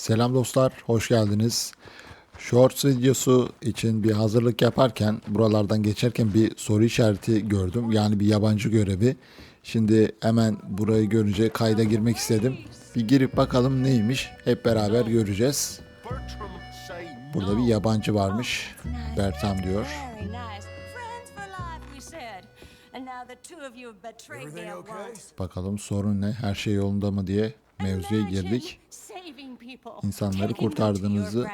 Selam dostlar, hoş geldiniz. Shorts videosu için bir hazırlık yaparken buralardan geçerken bir soru işareti gördüm. Yani bir yabancı görevi. Şimdi hemen burayı görünce kayda girmek istedim. Bir girip bakalım neymiş. Hep beraber göreceğiz. Burada bir yabancı varmış. Bertam diyor. Bakalım sorun ne? Her şey yolunda mı diye mevzuya girdik. İnsanları kurtardığınızı,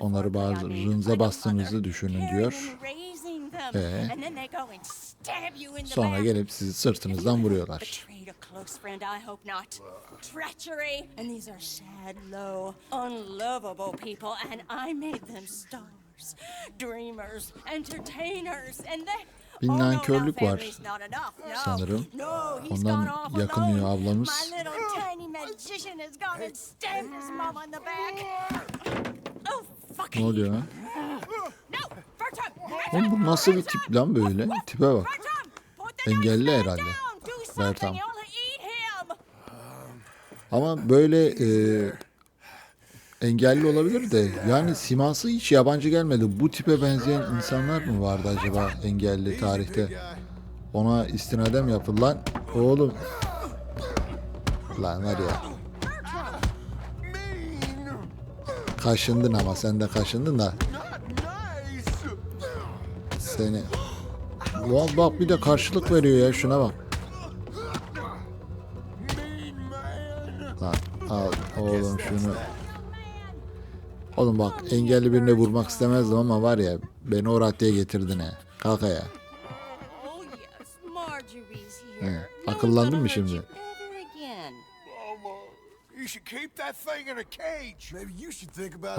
onları bağrınıza bastığınızı düşünün diyor. Ee? Sonra gelip sizi sırtınızdan vuruyorlar. Dreamers, entertainers, and they... Bir nankörlük var sanırım. Ondan yakınıyor ablamız. Oh. Ne oluyor! Oğlum bu nasıl bir tip lan böyle? Tipe bak. Engelli herhalde. him. Ama böyle e, engelli olabilir de yani siması hiç yabancı gelmedi. Bu tipe benzeyen insanlar mı vardı acaba engelli tarihte? Ona istinaden mi yapıldı lan? Oğlum. Lan var ya. Kaşındın ama sen de kaşındın da seni. Ulan bak bir de karşılık veriyor ya şuna bak. Lan al oğlum şunu. Oğlum bak engelli birine vurmak istemezdim ama var ya beni o raddeye getirdin he. Kalk ayağa. He, akıllandın mı şimdi?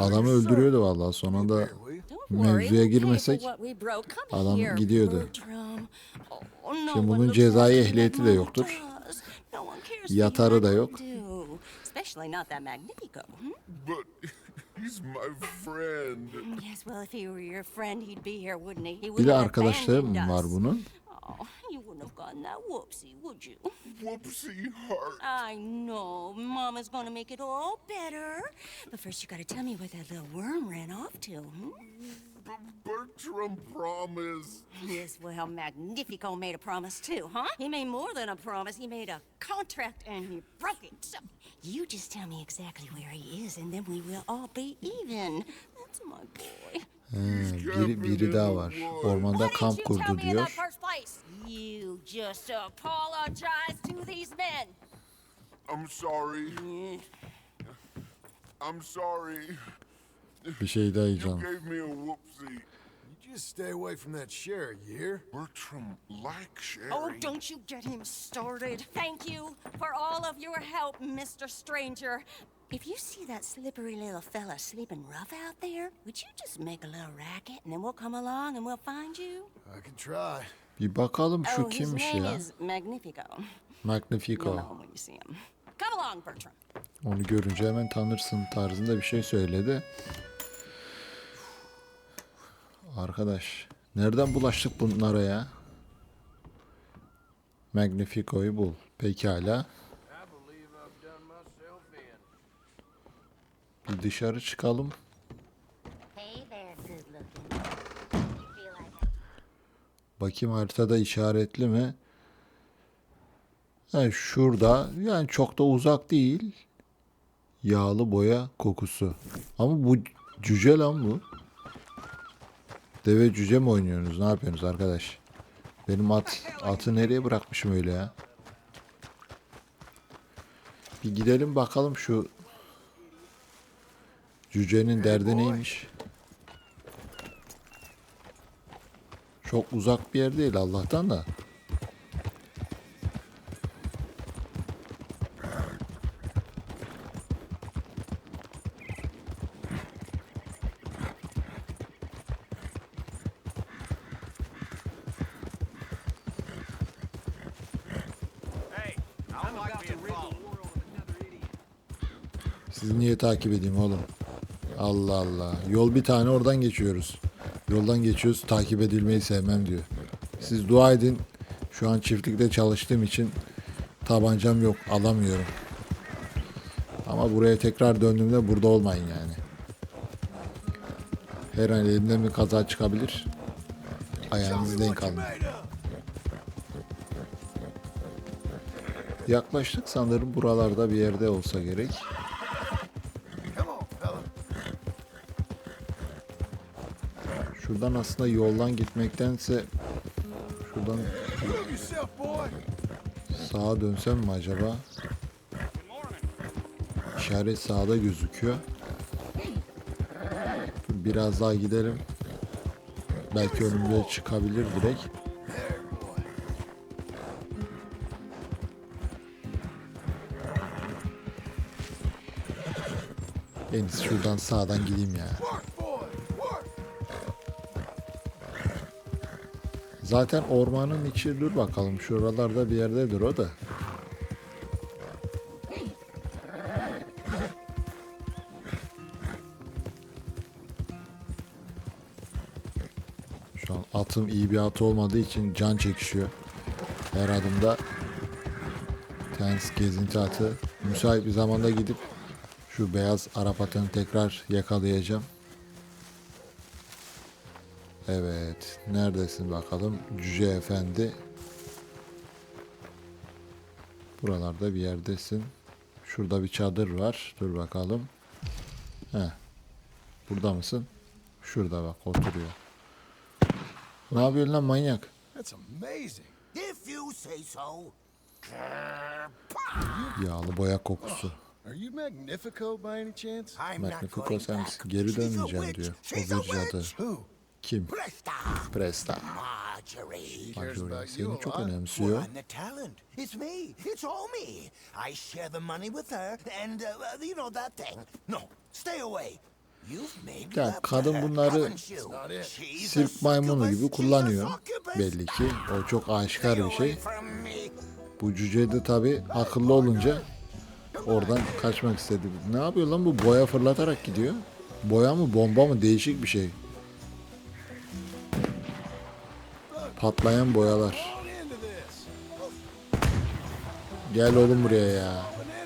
Adamı öldürüyordu vallahi? Don't worry, Mevzuya girmesek adam gidiyordu. Şimdi bunun cezai ehliyeti de yoktur. Yatarı da yok. Do. Especially not that Magnifico. But he's my friend. Yes, well, if he were your friend, he'd be here, wouldn't he? He Bir wouldn't de have arkadaşları abandoned var us. bunun? Oh, you wouldn't have gotten that whoopsie, would you? Whoopsie heart. I know. Mama's gonna make it all better. But first, you gotta tell me where that little worm ran off to. Hmm? But Bertram promised. Yes, well, Magnifico made a promise too, huh? He made more than a promise. He made a contract and he broke it. So you just tell me exactly where he is, and then we will all be even. That's my boy. He, biri, biri daha var. Ormanda Why kamp didn't you tell kurdu me in the diyor. first place? You just apologize to these men. I'm sorry. I'm sorry. Bir şey daha You yiyeceğim. gave me a whoopsie. You just stay away from that share, you hear? Bertram like Sherry. Oh, don't you get him started. Thank you for all of your help, Mr. Stranger. If you see that slippery little fella sleeping rough out there, would you just make a little racket and then we'll come along and we'll find you? I can try. Bir bakalım şu oh, his kimmiş name ya. is Magnifico. You'll Magnifico. know him when you see him. Come along, Bertram. Onu görünce hemen tanırsın tarzında bir şey söyledi. Arkadaş, nereden bulaştık bunlara ya? Magnifico'yu bul. Pekala. Bir dışarı çıkalım. Bakayım haritada işaretli mi? Ha, şurada. Yani çok da uzak değil. Yağlı boya kokusu. Ama bu cüce lan bu. Deve cüce mi oynuyorsunuz? Ne yapıyorsunuz arkadaş? Benim at, atı nereye bırakmışım öyle ya? Bir gidelim bakalım şu cücenin derdi neymiş? Çok uzak bir yer değil Allah'tan da. Sizi niye takip edeyim oğlum? Allah Allah. Yol bir tane oradan geçiyoruz. Yoldan geçiyoruz takip edilmeyi sevmem diyor. Siz dua edin. Şu an çiftlikte çalıştığım için tabancam yok alamıyorum. Ama buraya tekrar döndüğümde burada olmayın yani. Her an elimden bir kaza çıkabilir. Ayağınızı denk alın. Yaklaştık sanırım buralarda bir yerde olsa gerek. Şuradan aslında yoldan gitmektense şuradan sağa dönsem mi acaba? İşaret sağda gözüküyor. Biraz daha gidelim. Belki önümde çıkabilir direkt. En şuradan sağdan gideyim ya. Zaten ormanın içi dur bakalım. Şuralarda bir yerdedir o da. Şu an atım iyi bir at olmadığı için can çekişiyor. Her adımda tens gezinti atı. Müsait bir zamanda gidip şu beyaz Arap atını tekrar yakalayacağım. Evet. Neredesin bakalım? Cüce Efendi. Buralarda bir yerdesin. Şurada bir çadır var. Dur bakalım. Heh. Burada mısın? Şurada bak oturuyor. Ne yapıyorsun lan manyak? That's amazing. If you say so. Yağlı boya kokusu. Are you Magnifico by any chance? I'm not Magnifico going sen? Geri dönmeyeceğim diyor. O bir cadı. Kim? Presta. Presta. Marjorie. Marjorie seni çok önemsiyor. I'm the talent. It's me. It's all me. I share the money with her and, uh, you know that thing. No, stay away. You've made Ya love to kadın bunları Sirk maymunu gibi kullanıyor. Belli ki. O çok aşikar bir şey. Bu cüce de tabi akıllı olunca oradan kaçmak istedi. Ne yapıyor lan bu boya fırlatarak gidiyor. Boya mı bomba mı değişik bir şey. Patlayan boyalar. Gel oğlum buraya ya.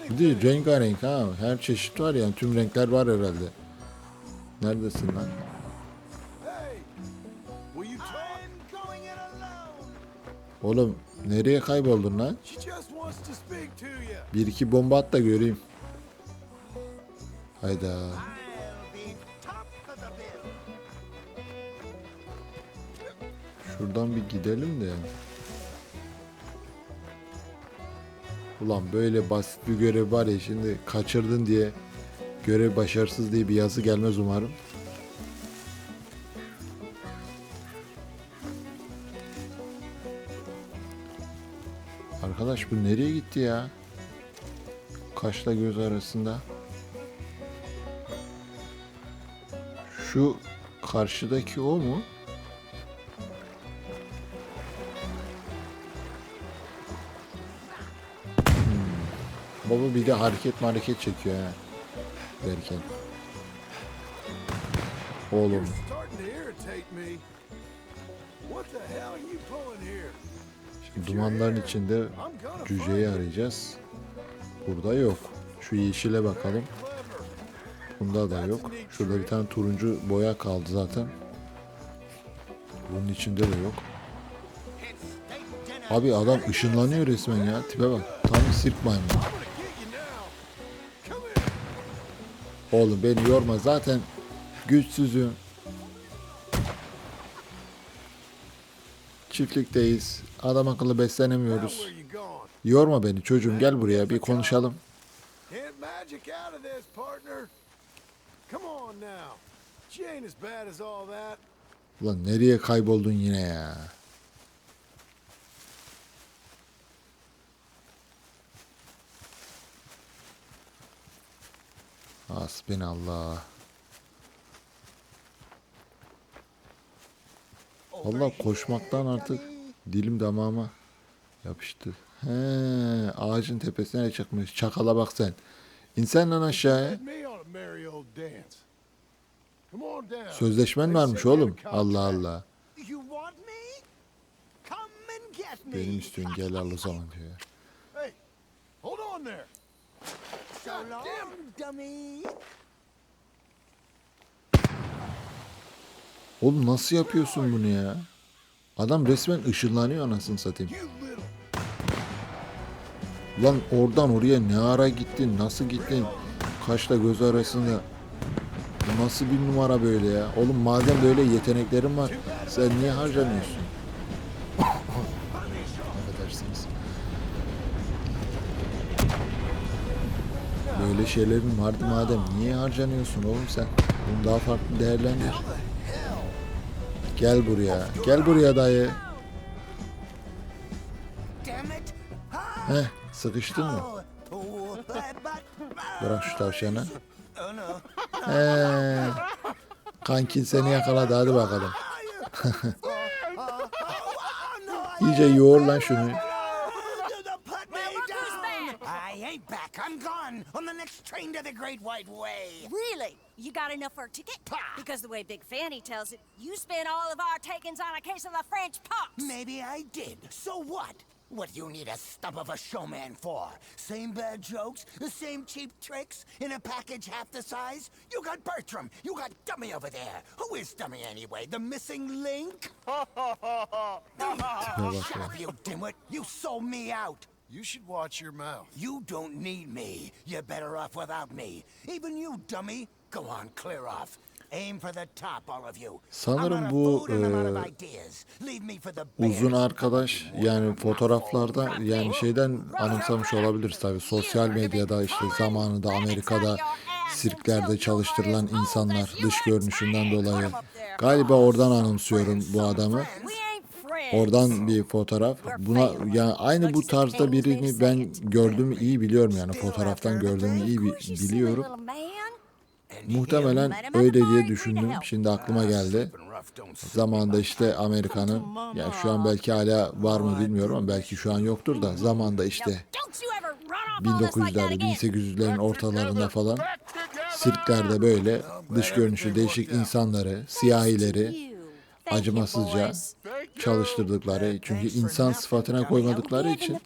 Bir de rengarenk ha. Her çeşit var yani. Tüm renkler var herhalde. Neredesin lan? Oğlum nereye kayboldun lan? Bir iki bomba at da göreyim. Hayda. Şuradan bir gidelim de. Ulan böyle basit bir görev var ya şimdi kaçırdın diye görev başarısız diye bir yazı gelmez umarım. Arkadaş bu nereye gitti ya? Kaşla göz arasında. Şu karşıdaki o mu? Baba bir de hareket hareket çekiyor ha. Derken. Oğlum şimdi dumanların içinde cüceyi arayacağız. Burada yok. Şu yeşile bakalım. Bunda da yok. Şurada bir tane turuncu boya kaldı zaten. Bunun içinde de yok. Abi adam ışınlanıyor resmen ya. Tipe bak. Tam sirk maymunu. Oğlum beni yorma zaten güçsüzüm. Çiftlikteyiz. Adam akıllı beslenemiyoruz. Yorma beni çocuğum gel buraya bir konuşalım. Ulan nereye kayboldun yine ya? Hasbinallah. Valla koşmaktan artık dilim damağıma yapıştı. He, ağacın tepesine çıkmış. Çakala bak sen. İnsan lan aşağıya. Sözleşmen varmış oğlum. Allah. Allah. Benim üstün gel al o zaman diyor. So long, dummy. Oğlum nasıl yapıyorsun bunu ya? Adam resmen ışınlanıyor anasını satayım. Lan oradan oraya ne ara gittin? Nasıl gittin? Kaşla göz arasında. Nasıl bir numara böyle ya? Oğlum madem böyle yeteneklerin var sen niye harcanıyorsun? Böyle şeylerin vardı madem niye harcanıyorsun oğlum sen? Bunu daha farklı değerlendir. Gel buraya. Gel buraya dayı. Heh, sıkıştın mı? Bırak şu tavşanı. He. Kankin seni yakaladı hadi bakalım. İyice yoğur lan şunu. On the next train to the Great White Way. Really? You got enough for a ticket? Because the way Big Fanny tells it, you spent all of our takings on a case of the French pox. Maybe I did. So what? What do you need a stump of a showman for? Same bad jokes, the same cheap tricks, in a package half the size? You got Bertram, you got Dummy over there. Who is Dummy anyway? The missing link? Shut up, you dimwit. You sold me out. You should watch your mouth. You don't need me. You're better off without me. Even you, dummy. Go on, clear off. Aim for the top, all of you. Sanırım bu, the Uzun arkadaş yani fotoğraflarda yani şeyden anımsamış olabiliriz tabii. Sosyal medyada işte zamanında Amerika'da sirklerde çalıştırılan insanlar dış görünüşünden dolayı. Galiba oradan anımsıyorum bu adamı. Oradan bir fotoğraf. Buna yani aynı bu tarzda birini ben gördüğümü iyi biliyorum yani. Fotoğraftan gördüğümü iyi biliyorum. Muhtemelen öyle diye düşündüm. Şimdi aklıma geldi. Zamanında işte Amerika'nın ya şu an belki hala var mı bilmiyorum ama belki şu an yoktur da zamanda işte Don't you ever run off on us like that 1900'lerde again. 1800'lerin ortalarında falan sirklerde böyle dış görünüşü değişik insanları, siyahileri acımasızca. Çalıştırdıkları çünkü insan sıfatına koymadıkları için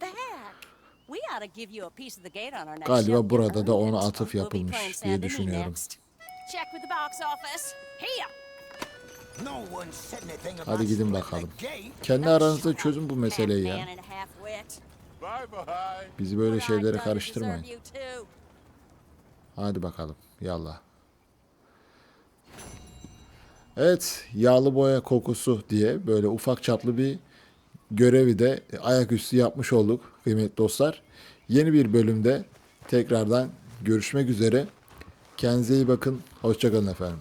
Galiba burada da ona atıf yapılmış diye düşünüyorum. Hadi gidin bakalım. Kendi aranızda çözün bu meseleyi ya. Bizi böyle şeylere karıştırmayın. Hadi bakalım. Yallah. Evet, yağlı boya kokusu diye böyle ufak çaplı bir görevi de ayaküstü yapmış olduk kıymetli dostlar. Yeni bir bölümde tekrardan görüşmek üzere. Kendinize iyi bakın. Hoşçakalın efendim.